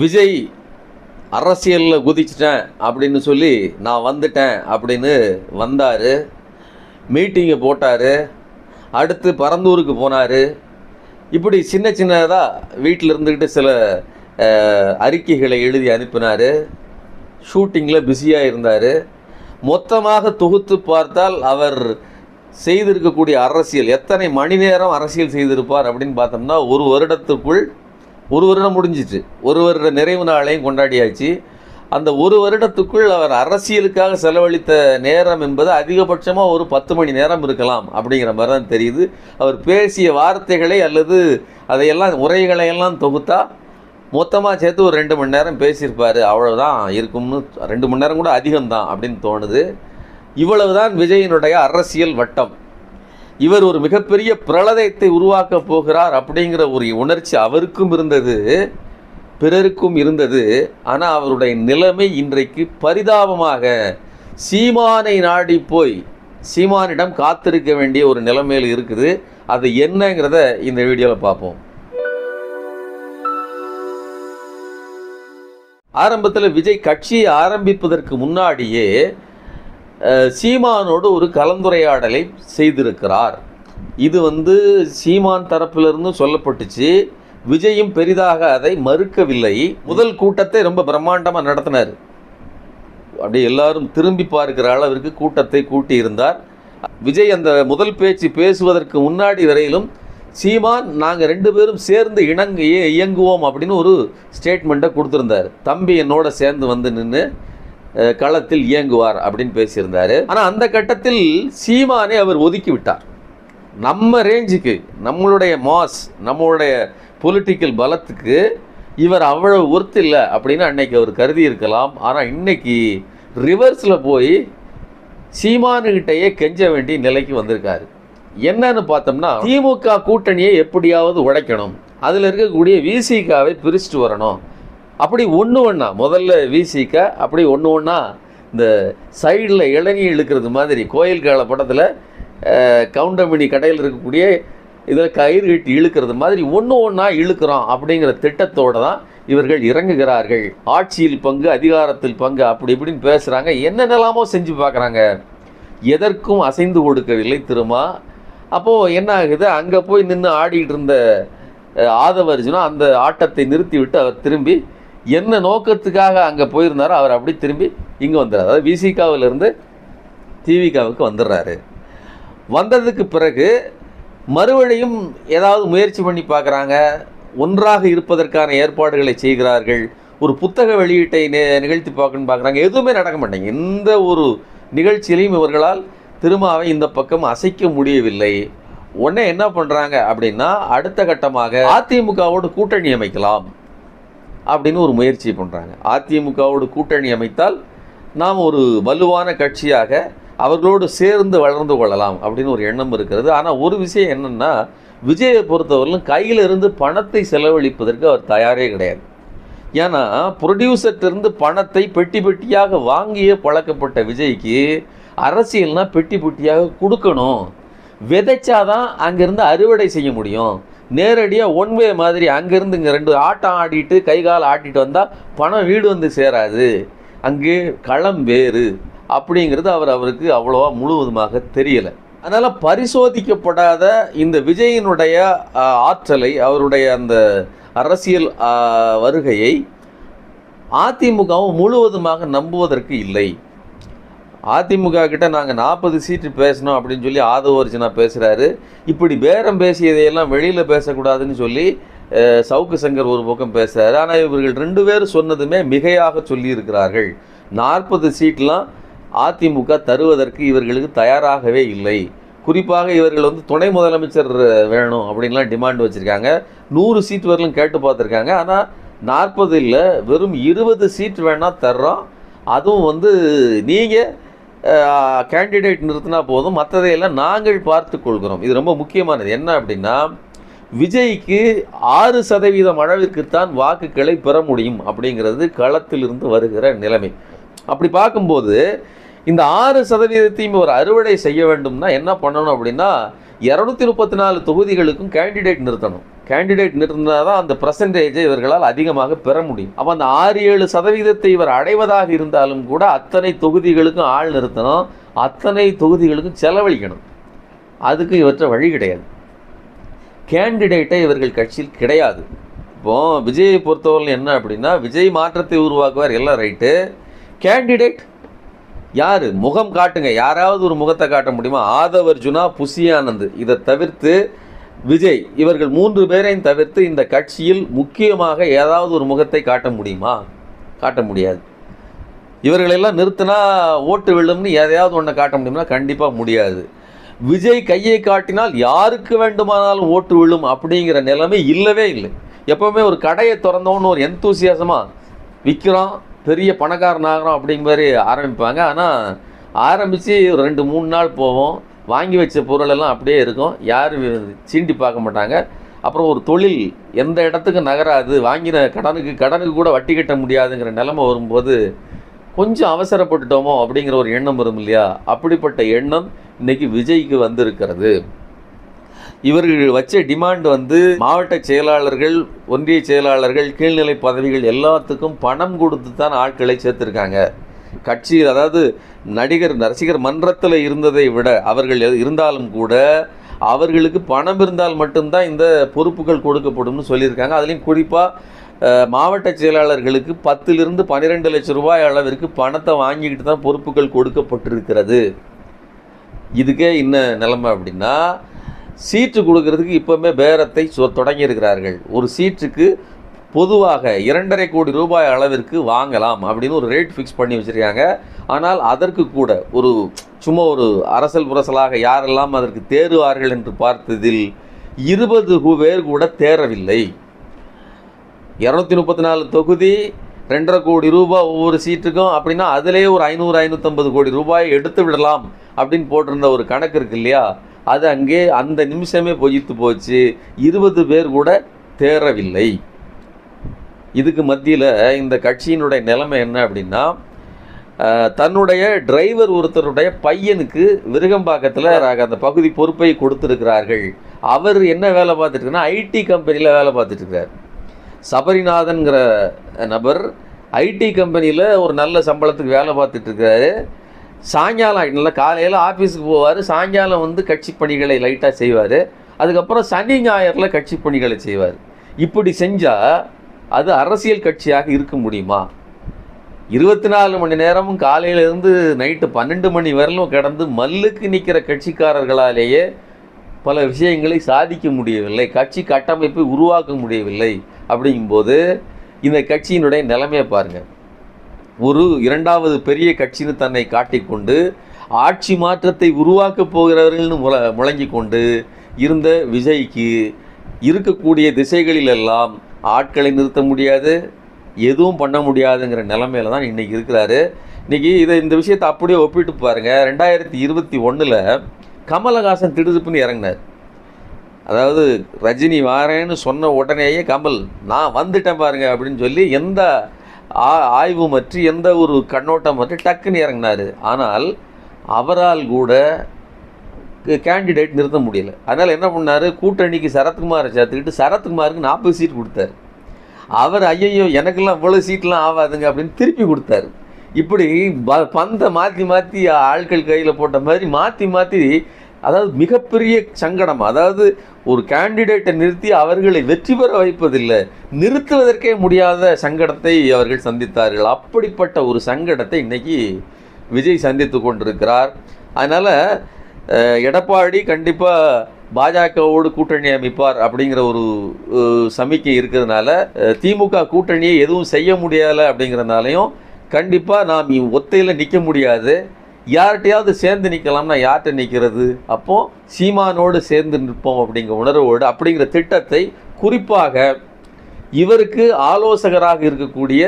விஜய் அரசியலில் குதிச்சிட்டேன் அப்படின்னு சொல்லி நான் வந்துட்டேன் அப்படின்னு வந்தார். மீட்டிங்கை போட்டார். அடுத்து பரந்தூருக்கு போனார். இப்படி சின்ன சின்னதாக வீட்டில் இருந்துக்கிட்டு சில அறிக்கைகளை எழுதி அனுப்பினார். ஷூட்டிங்கில் பிஸியாக இருந்தார். மொத்தமாக தொகுத்து பார்த்தால் அவர் செய்திருக்கக்கூடிய அரசியல் எத்தனை மணி நேரம் அரசியல் செய்திருப்பார் அப்படின்னு பார்த்தோம்னா ஒரு வருடத்துக்குள் ஒரு வருடம் முடிஞ்சிச்சு. ஒரு வருட நிறைவு நாளையும் கொண்டாடியாச்சு. அந்த ஒரு வருடத்துக்குள் அவர் அரசியலுக்காக செலவழித்த நேரம் என்பது அதிகபட்சமாக ஒரு பத்து மணி நேரம் இருக்கலாம் அப்படிங்கிற மாதிரி தான் தெரியுது. அவர் பேசிய வார்த்தைகளை அல்லது அதையெல்லாம் உரைகளையெல்லாம் தொகுத்தா மொத்தமாக சேர்த்து ஒரு ரெண்டு மணி நேரம் பேசியிருப்பார். அவ்வளோதான் இருக்கும்னு ரெண்டு மணி நேரம் கூட அதிகம்தான் அப்படின்னு தோணுது. இவ்வளவுதான் விஜயினுடைய அரசியல் வட்டம். இவர் ஒரு மிகப்பெரிய பிரளதயத்தை உருவாக்கப் போகிறார் அப்படிங்கிற ஒரு உணர்ச்சி அவருக்கும் இருந்தது பிறருக்கும் இருந்தது. ஆனால் அவருடைய நிலைமை இன்றைக்கு பரிதாபமாக சீமானை நாடி போய் சீமானிடம் காத்திருக்க வேண்டிய ஒரு நிலைமையில் இருக்குது. அது என்னங்கிறத இந்த வீடியோவில் பார்ப்போம். ஆரம்பத்தில் விஜய் கட்சியை ஆரம்பிப்பதற்கு முன்னாடியே சீமானோடு ஒரு கலந்துரையாடலை செய்திருக்கிறார். இது வந்து சீமான் தரப்பிலிருந்து சொல்லப்பட்டுச்சு. விஜயும் பெரிதாக அதை மறுக்கவில்லை. முதல் கூட்டத்தை ரொம்ப பிரம்மாண்டமாக நடத்தினார். அப்படியே எல்லாரும் திரும்பி பார்க்கிற அளவிற்கு கூட்டத்தை கூட்டியிருந்தார் விஜய் அந்த முதல் பேச்சு பேசுவதற்கு முன்னாடி வரையிலும் சீமான் நாங்கள் ரெண்டு பேரும் சேர்ந்து இணங்க இயங்குவோம் அப்படின்னு ஒரு ஸ்டேட்மெண்ட்டை கொடுத்துருந்தார். தம்பி என்னோட சேர்ந்து வந்து நின்று களத்தில் இயங்குவார் அப்படின்னு பேசியிருந்தார். ஆனால் அந்த கட்டத்தில் சீமானை அவர் ஒதுக்கி விட்டார் நம்ம ரேஞ்சுக்கு நம்மளுடைய மாஸ் நம்மளுடைய பொலிட்டிக்கல் பலத்துக்கு இவர் அவ்வளவு ஒர்த்து இல்லை அப்படின்னு அன்னைக்கு அவர் கருதி இருக்கலாம் ஆனால் இன்னைக்கு ரிவர்ஸில் போய் சீமானுகிட்டையே கெஞ்ச வேண்டிய நிலைக்கு வந்திருக்காரு. என்னன்னு பார்த்தோம்னா திமுக கூட்டணியை எப்படியாவது உடைக்கணும். அதில் இருக்கக்கூடிய விசிகாவை பிரிச்சுட்டு வரணும். அப்படி ஒன்று ஒன்றா முதல்ல வீசிக்க அப்படி ஒன்று ஒன்றா இந்த சைடில் இளநீ இழுக்கிறது மாதிரி கோயில் கால படத்தில் கவுண்டமணி கடையில் இருக்கக்கூடிய இதில் கயிறு கட்டி இழுக்கிறது மாதிரி ஒன்று ஒன்றா இழுக்கிறோம் அப்படிங்கிற திட்டத்தோடு தான் இவர்கள் இறங்குகிறார்கள். ஆட்சியில் பங்கு அதிகாரத்தில் பங்கு அப்படி இப்படின்னு பேசுகிறாங்க என்னென்னலாமோ செஞ்சு பார்க்குறாங்க எதற்கும் அசைந்து கொடுக்கவில்லை திருமா. அப்போது என்ன ஆகுது? அங்கே போய் நின்று ஆடிக்கிட்டு இருந்த அஹ், ஆதவ அர்ஜுனா அந்த ஆட்டத்தை நிறுத்திவிட்டு அவர் திரும்பி என்ன நோக்கத்துக்காக அங்கே போயிருந்தாரோ அவர் அப்படி திரும்பி இங்கே வந்துடுறாரு அதாவது விசிகாவிலிருந்து டிவிகாவுக்கு வந்துடுறாரு வந்ததுக்கு பிறகு மறுபடியும் ஏதாவது முயற்சி பண்ணி பார்க்குறாங்க. ஒன்றாக இருப்பதற்கான ஏற்பாடுகளை செய்கிறார்கள். ஒரு புத்தக வெளியீட்டை நிகழ்த்தி பார்க்கணும்னு பார்க்குறாங்க. எதுவுமே நடக்க மாட்டேங்க எந்த ஒரு நிகழ்ச்சியிலையும் இவர்களால் திருமாவை இந்த பக்கம் அசைக்க முடியவில்லை. உடனே என்ன பண்ணுறாங்க அப்படின்னா அடுத்த கட்டமாக அதிமுகவோடு கூட்டணி அமைக்கலாம். அப்படின்னு ஒரு முயற்சி பண்ணுறாங்க அதிமுகவோடு கூட்டணி அமைத்தால் நாம் ஒரு வலுவான கட்சியாக அவர்களோடு சேர்ந்து வளர்ந்து கொள்ளலாம் அப்படின்னு ஒரு எண்ணம் இருக்கிறது. ஆனால் ஒரு விஷயம் என்னென்னா விஜயை பொறுத்தவரையிலும் கையில் இருந்து பணத்தை செலவழிப்பதற்கு அவர் தயாரே கிடையாது. ஏன்னா ப்ரொடியூசர்கிட்டருந்து பணத்தை பெட்டி பெட்டியாக வாங்கியே பழக்கப்பட்ட விஜய்க்கு அரசியல்னால் பெட்டி பெட்டியாக கொடுக்கணும். விதைச்சாதான் அங்கேருந்து அறுவடை செய்ய முடியும். நேரடியாக ஒன் வே மாதிரி அங்கேருந்து இங்கே ரெண்டு ஆட்டம் ஆடிட்டு கை கால் ஆட்டிட்டு வந்தால் பணம் வீடு வந்து சேராது. அங்கே களம் வேறு. அப்படிங்கிறது அவர் அவருக்கு அவ்வளோவா முழுவதுமாக தெரியலை. அதனால் பரிசோதிக்கப்படாத இந்த விஜயினுடைய ஆற்றலை அவருடைய அந்த அரசியல் வருகையை அதிமுகவும் முழுவதுமாக நம்புவதற்கு இல்லை. அதிமுக கிட்ட நாங்கள் நாற்பது சீட்டு பேசணும் அப்படின்னு சொல்லி ஆதவ அர்ஜுனா பேசுகிறாரு இப்படி பேரம் பேசியதையெல்லாம் வெளியில் பேசக்கூடாதுன்னு சொல்லி சவுக்கு சங்கர் ஒரு பக்கம் பேசுகிறாரு ஆனால் இவர்கள் ரெண்டு பேரும் சொன்னதுமே மிகையாக சொல்லியிருக்கிறார்கள். நாற்பது சீட்லாம் அதிமுக தருவதற்கு இவர்களுக்கு தயாராகவே இல்லை. குறிப்பாக இவர்கள் வந்து துணை முதலமைச்சர் வேணும் அப்படின்லாம் டிமாண்ட் வச்சுருக்காங்க. நூறு சீட் வரலும் கேட்டு பார்த்துருக்காங்க. ஆனால் நாற்பது இல்லை வெறும் இருபது சீட் வேணால் தர்றோம். அதுவும் வந்து நீங்கள் கேண்டிடேட் நிறுத்தினா போதும். மற்றதையெல்லாம் நாங்கள் பார்த்து கொள்கிறோம். இது ரொம்ப முக்கியமானது. என்ன அப்படின்னா விஜய்க்கு ஆறு சதவீதம் அளவிற்குத்தான் வாக்குகளை பெற முடியும் அப்படிங்கிறது களத்திலிருந்து வருகிற நிலைமை. அப்படி பார்க்கும்போது இந்த ஆறு சதவீதத்தையும் ஒரு அறுவடை செய்ய வேண்டும்னா என்ன பண்ணணும் அப்படின்னா இரநூத்தி முப்பத்தி நாலு தொகுதிகளுக்கும் கேண்டிடேட் நிறுத்தணும். கேண்டிடேட் நிறுத்தினால் தான் அந்த பர்சன்டேஜை இவர்களால் அதிகமாக பெற முடியும். அப்போ அந்த ஆறு ஏழு சதவீதத்தை இவர் அடைவதாக இருந்தாலும் கூட அத்தனை தொகுதிகளுக்கும் ஆள் நிறுத்தணும் அத்தனை தொகுதிகளுக்கும் செலவழிக்கணும். அதுக்கு இவற்றை வழி கிடையாது. கேண்டிடேட்டை இவர்கள் கட்சியில் கிடையாது. இப்போ விஜயை பொறுத்தவரை என்ன அப்படின்னா விஜய் மாற்றத்தை உருவாக்குவார் எல்லாம் ரைட்டு. கேண்டிடேட் யார்? முகம் காட்டுங்க. யாராவது ஒரு முகத்தை காட்ட முடியுமா? ஆதவர்ஜுனா அர்ஜுனா இதை தவிர்த்து விஜய் இவர்கள் மூன்று பேரையும் தவிர்த்து இந்த கட்சியில் முக்கியமாக ஏதாவது ஒரு முகத்தை காட்ட முடியுமா? காட்ட முடியாது. இவர்களெல்லாம் நிறுத்தினா ஓட்டு விழும்னு எதையாவது ஒன்றை காட்ட முடியும்னா கண்டிப்பாக முடியாது. விஜய் கையை காட்டினால் யாருக்கு வேண்டுமானாலும் ஓட்டு விழும் அப்படிங்கிற நிலைமை இல்லவே இல்லை. எப்போவுமே ஒரு கடையை திறந்தோன்னு ஒரு எந்தூசியாசமாக விற்கிறோம் பெரிய பணக்காரன் ஆகிறோம் அப்படிங்கிற மாதிரி ஆரம்பிப்பாங்க. ஆனால் ஆரம்பித்து ரெண்டு மூணு நாள் போவோம். வாங்கி வச்ச பொருளெல்லாம் அப்படியே இருக்கும். யாரும் சீண்டி பார்க்க மாட்டாங்க. அப்புறம் ஒரு தொழில் எந்த இடத்துக்கு நகராது வாங்கின கடனுக்கு கடனுக்கு கூட வட்டி கட்ட முடியாதுங்கிற நிலமை வரும்போது கொஞ்சம் அவசரப்பட்டுட்டோமோ அப்படிங்கிற ஒரு எண்ணம் வரும் இல்லையா? அப்படிப்பட்ட எண்ணம் இன்றைக்கி விஜய்க்கு வந்திருக்கிறது. இவர்கள் வச்ச டிமாண்ட் வந்து மாவட்ட செயலாளர்கள் ஒன்றிய செயலாளர்கள் கீழ்நிலை பதவிகள் எல்லாத்துக்கும் பணம் கொடுத்து தான் ஆட்களை சேர்த்துருக்காங்க. கட்சியில் அதாவது நடிகர் ரசிகர் மன்றத்தில் இருந்ததை விட அவர்கள் இருந்தாலும் கூட அவர்களுக்கு பணம் இருந்தால் மட்டும்தான் இந்த பொறுப்புகள் கொடுக்கப்படும்னு சொல்லியிருக்காங்க. அதுலேயும் குறிப்பாக மாவட்ட செயலாளர்களுக்கு பத்திலிருந்து பன்னிரெண்டு லட்சம் ரூபாய் அளவிற்கு பணத்தை வாங்கிக்கிட்டு தான் பொறுப்புகள் கொடுக்கப்பட்டிருக்கிறது. இதுக்கே என்ன நிலைமை அப்படின்னா சீட்டு கொடுக்கறதுக்கு இப்போவுமே பேரத்தை சொ தொடங்கியிருக்கிறார்கள். ஒரு சீட்டுக்கு பொதுவாக இரண்டரை கோடி ரூபாய் அளவிற்கு வாங்கலாம் அப்படின்னு ஒரு ரேட் ஃபிக்ஸ் பண்ணி வச்சுருக்காங்க. ஆனால் அதற்கு கூட ஒரு சும்மா ஒரு அரசல் புரசலாக யாரெல்லாம் அதற்கு தேறுவார்கள் என்று பார்த்ததில் இருபது பேர் கூட தேரவில்லை இரநூத்தி முப்பத்தி நாலு தொகுதி ரெண்டரை கோடி ரூபாய் ஒவ்வொரு சீட்டுக்கும் அப்படின்னா அதிலே ஒரு ஐநூறு ஐநூற்றம்பது கோடி ரூபாய் எடுத்து விடலாம் அப்படின்னு போட்டிருந்த ஒரு கணக்கு இருக்கு இல்லையா? அது அங்கே அந்த நிமிஷமே பொய்த்து போச்சு. இருபது பேர் கூட தேரவில்லை இதுக்கு மத்தியில் இந்த கட்சியினுடைய நிலைமை என்ன அப்படின்னா தன்னுடைய டிரைவர் ஒருத்தருடைய பையனுக்கு விருகம்பாக்கத்தில் அந்த பகுதி பொறுப்பை கொடுத்துருக்கிறார்கள். அவர் என்ன வேலை பார்த்துட்டுருக்குன்னா ஐடி கம்பெனியில் வேலை பார்த்துட்டு சபரிநாதன்கிற நபர் ஐடி கம்பெனியில் ஒரு நல்ல சம்பளத்துக்கு வேலை பார்த்துட்ருக்காரு சாயங்காலம் நல்லா காலையில் ஆஃபீஸுக்கு போவார். சாயங்காலம் வந்து கட்சி பணிகளை லைட்டாக செய்வார். அதுக்கப்புறம் சனி ஞாயிறில் கட்சி பணிகளை செய்வார். இப்படி செஞ்சால் அது அரசியல் கட்சியாக இருக்க முடியுமா? இருபத்தி நாலு மணி நேரமும் காலையிலேருந்து நைட்டு பன்னெண்டு மணி வரலும் கிடந்து மல்லுக்கு நிற்கிற கட்சிக்காரர்களாலேயே பல விஷயங்களை சாதிக்க முடியவில்லை கட்சி கட்டமைப்பை உருவாக்க முடியவில்லை அப்படிங்கும்போது இந்த கட்சியினுடைய நிலைமையை பாருங்கள் ஒரு இரண்டாவது பெரிய கட்சின்னு தன்னை காட்டிக்கொண்டு ஆட்சி மாற்றத்தை உருவாக்கப் போகிறவர்கள்னு முழ முழங்கி கொண்டு இருந்த விஜய்க்கு இருக்கக்கூடிய திசைகளிலெல்லாம் ஆட்களை நிறுத்த முடியாது எதுவும் பண்ண முடியாதுங்கிற நிலமையில தான் இன்றைக்கி இருக்கிறாரு. இன்றைக்கி இதை இந்த விஷயத்தை அப்படியே ஒப்பிட்டு பாருங்கள் ரெண்டாயிரத்தி இருபத்தி ஒன்றில் கமலஹாசன் திடுதுப்புன்னு இறங்கினார். அதாவது ரஜினி வாரேன்னு சொன்ன உடனேயே கமல் நான் வந்துட்டேன் பாருங்க அப்படின்னு சொல்லி எந்த ஆ- ஆய்வு மற்ற எந்த ஒரு கண்ணோட்டம் மற்ற டக்குன்னு இறங்கினார். ஆனால் அவரால் கூட கேண்டிடேட் நிறுத்த முடியல. அதனால் என்ன பண்ணார்? கூட்டணிக்கு சரத்குமாரை சேர்த்துக்கிட்டு சரத்குமாருக்கு நாற்பது சீட் கொடுத்தாரு. அவர் ஐயையோ எனக்கெல்லாம் இவ்வளோ சீட்லாம் ஆகாதுங்க அப்படின்னு திருப்பி கொடுத்தாரு. இப்படி ப- பந்தை மாற்றி மாற்றி ஆட்கள் கையில் போட்ட மாதிரி மாற்றி மாற்றி அதாவது மிகப்பெரிய சங்கடம். அதாவது ஒரு கேண்டிடேட்டை நிறுத்தி அவர்களை வெற்றி பெற வைப்பதில்லை நிறுத்துவதற்கே முடியாத சங்கடத்தை அவர்கள் சந்தித்தார்கள். அப்படிப்பட்ட ஒரு சங்கடத்தை இன்றைக்கி விஜய் சந்தித்து கொண்டிருக்கிறார். அதனால் எடப்பாடி கண்டிப்பாக பாஜகவோடு கூட்டணி அமைப்பார் அப்படிங்கிற ஒரு சமிக்கை இருக்கிறதுனால திமுக கூட்டணியை எதுவும் செய்ய முடியலை அப்படிங்கிறதுனாலையும் கண்டிப்பாக நாம் ஒத்தையில் நிற்க முடியாது. யார்கிட்டையாவது சேர்ந்து நிற்கலாம்னா யார்கிட்ட நிற்கிறது அப்போது சீமானோடு சேர்ந்து நிற்போம் அப்படிங்கிற உணர்வோடு அப்படிங்கிற திட்டத்தை குறிப்பாக இவருக்கு ஆலோசகராக இருக்கக்கூடிய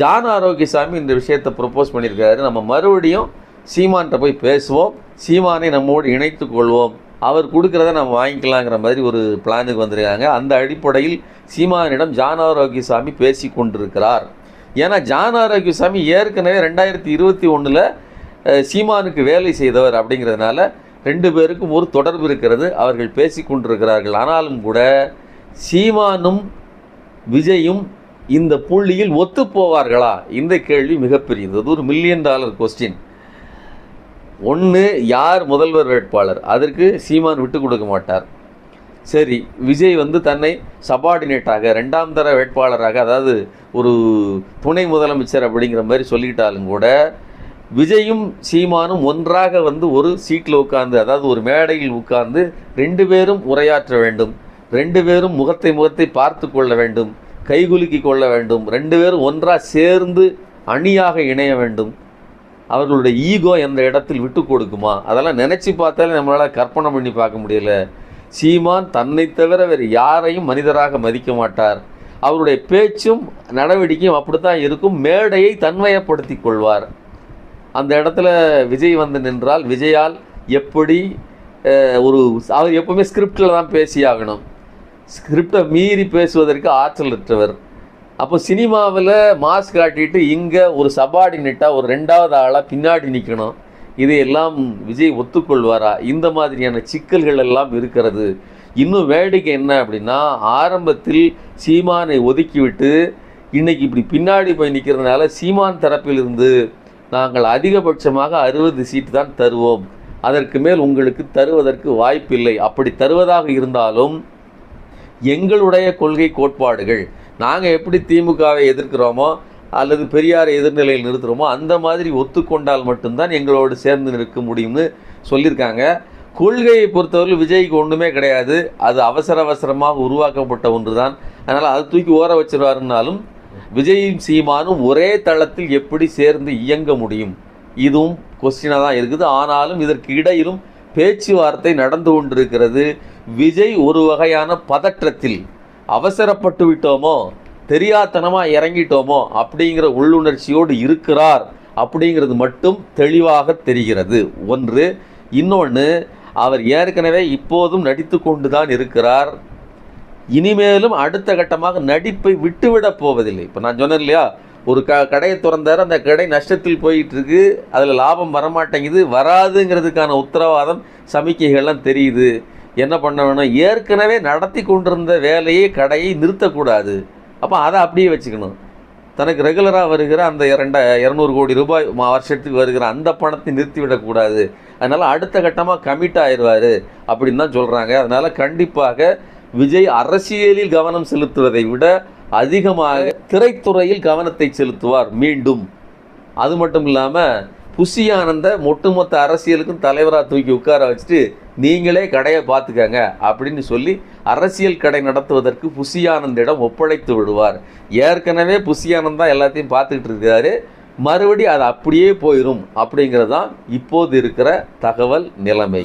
ஜான் ஆரோக்கியசாமி இந்த விஷயத்தை ப்ரொப்போஸ் பண்ணியிருக்காரு. நம்ம மறுபடியும் சீமான்கிட்ட போய் பேசுவோம். சீமானை நம்மோடு இணைத்து கொள்வோம். அவர் கொடுக்குறத நம்ம வாங்கிக்கலாங்கிற மாதிரி ஒரு பிளானுக்கு வந்திருக்காங்க. அந்த அடிப்படையில் சீமானிடம் ஜான் ஆரோக்கியசாமி பேசி கொண்டிருக்கிறார். ஏன்னா ஜான் ஆரோக்கியசாமி ஏற்கனவே ரெண்டாயிரத்தி இருபத்தி ஒன்றில் சீமானுக்கு வேலை செய்தவர் அப்படிங்கிறதுனால ரெண்டு பேருக்கும் ஒரு தொடர்பு இருக்கிறது. அவர்கள் பேசி கொண்டிருக்கிறார்கள். ஆனாலும் கூட சீமானும் விஜயும் இந்த புள்ளியில் ஒத்துப்போவார்களா இந்த கேள்வி மிகப்பெரியது அது ஒரு மில்லியன் டாலர் கொஸ்டின் ஒன்று யார் முதல்வர் வேட்பாளர்? அதற்கு சீமான் விட்டு கொடுக்க மாட்டார். சரி விஜய் வந்து தன்னை சபார்டினேட்டாக ரெண்டாம் தர வேட்பாளராக அதாவது ஒரு துணை முதலமைச்சர் அப்படிங்கிற மாதிரி சொல்லிக்கிட்டாலும் கூட விஜயும் சீமானும் ஒன்றாக வந்து ஒரு சீட்டில் உட்கார்ந்து அதாவது ஒரு மேடையில் உட்கார்ந்து ரெண்டு பேரும் உரையாற்ற வேண்டும். ரெண்டு பேரும் முகத்தை முகத்தை பார்த்து கொள்ள வேண்டும். கைகுலுக்கி கொள்ள வேண்டும். ரெண்டு பேரும் ஒன்றாக சேர்ந்து அணியாக இணைய வேண்டும். அவர்களுடைய ஈகோ எந்த இடத்தில் விட்டு கொடுக்குமா? அதெல்லாம் நினச்சி பார்த்தாலே நம்மளால் கற்பனை பண்ணி பார்க்க முடியல. சீமான் தன்னை தவிர வேறு யாரையும் மனிதராக மதிக்க மாட்டார். அவருடைய பேச்சும் நடவடிக்கையும் அப்படித்தான் இருக்கும். மேடையை தன்மயப்படுத்தி கொள்வார். அந்த இடத்துல விஜய் வந்து நின்றால் விஜயால் எப்படி ஒரு அவர் எப்போவுமே ஸ்கிரிப்டில் தான் பேசியாகணும். ஸ்கிரிப்டை மீறி பேசுவதற்கு ஆற்றலற்றவர். அப்போ சினிமாவில் மாஸ்க் காட்டிட்டு இங்கே ஒரு சபார்டினேட்டாக ஒரு ரெண்டாவது ஆளாக பின்னாடி நிற்கணும் இதையெல்லாம் விஜய் ஒத்துக்கொள்வாரா? இந்த மாதிரியான சிக்கல்கள் எல்லாம் இருக்கிறது. இன்னும் வேடிக்கை என்ன அப்படின்னா ஆரம்பத்தில் சீமானை ஒதுக்கிவிட்டு இன்னைக்கு இப்படி பின்னாடி போய் நிற்கிறதுனால சீமான் தரப்பிலிருந்து நாங்கள் அதிகபட்சமாக அறுபது சீட்டு தான் தருவோம். அதற்கு மேல் உங்களுக்கு தருவதற்கு வாய்ப்பில்லை. அப்படி தருவதாக இருந்தாலும் எங்களுடைய கொள்கை கோட்பாடுகள் நாங்கள் எப்படி திமுகவை எதிர்க்கிறோமோ அல்லது பெரியாரை எதிர்நிலையில் நிறுத்துகிறோமோ அந்த மாதிரி ஒத்துக்கொண்டால் மட்டும்தான் எங்களோடு சேர்ந்து நிற்க முடியும்னு சொல்லியிருக்காங்க. கொள்கையை பொறுத்தவரை விஜய்க்கு ஒன்றுமே கிடையாது. அது அவசர அவசரமாக உருவாக்கப்பட்ட ஒன்று தான் அதனால் அதை தூக்கி ஓர வச்சிருவாருன்னாலும் விஜயும் சீமானும் ஒரே தளத்தில் எப்படி சேர்ந்து இயங்க முடியும்? இதுவும் கொஸ்டினாக தான் இருக்குது. ஆனாலும் இதற்கு இடையிலும் பேச்சுவார்த்தை நடந்து கொண்டிருக்கிறது. விஜய் ஒரு வகையான பதற்றத்தில் அவசரப்பட்டு விட்டோமோ தெரியாதனமாக இறங்கிட்டோமோ அப்படிங்கிற உள்ளுணர்ச்சியோடு இருக்கிறார் அப்படிங்கிறது மட்டும் தெளிவாக தெரிகிறது. ஒன்று இன்னொன்று அவர் ஏற்கனவே இப்போதும் நடித்து கொண்டு தான் இருக்கிறார். இனிமேலும் அடுத்த கட்டமாக நடிப்பை விட்டுவிடப் போவதில்லை. இப்போ நான் சொன்னேன் இல்லையா ஒரு க கடையை திறந்தார் அந்த கடை நஷ்டத்தில் போயிட்டுருக்கு அதில் லாபம் வரமாட்டேங்குது வராதுங்கிறதுக்கான உத்தரவாதம் சமிக்கைகள்லாம் தெரியுது. என்ன பண்ண வேணும்? ஏற்கனவே நடத்தி கொண்டிருந்த வேலையை கடையை நிறுத்தக்கூடாது. அப்போ அதை அப்படியே வச்சுக்கணும். தனக்கு ரெகுலராக வருகிற அந்த இரண்ட இரநூறு கோடி ரூபாய் மா- வருஷத்துக்கு வருகிற அந்த பணத்தை நிறுத்திவிடக்கூடாது. அதனால் அடுத்த கட்டமாக கமிட் ஆயிடுவார் அப்படின்னு தான் சொல்கிறாங்க அதனால் கண்டிப்பாக விஜய் அரசியலில் கவனம் செலுத்துவதை விட அதிகமாக திரைத்துறையில் கவனத்தை செலுத்துவார் மீண்டும். அது மட்டும் இல்லாமல் புஷி ஆனந்த ஒட்டுமொத்த அரசியலுக்கும் தலைவராக தூக்கி உட்கார வச்சுட்டு நீங்களே கடையை பார்த்துக்கங்க அப்படின்னு சொல்லி அரசியல் கடை நடத்துவதற்கு புசியானந்திடம் ஒப்படைத்து விடுவார். ஏற்கனவே புசியானந்த் தான் எல்லாத்தையும் பார்த்துக்கிட்டு இருக்காரு. மறுபடி அது அப்படியே போயிடும் அப்படிங்கிறது தான் இப்போது இருக்கிற தகவல் நிலைமை.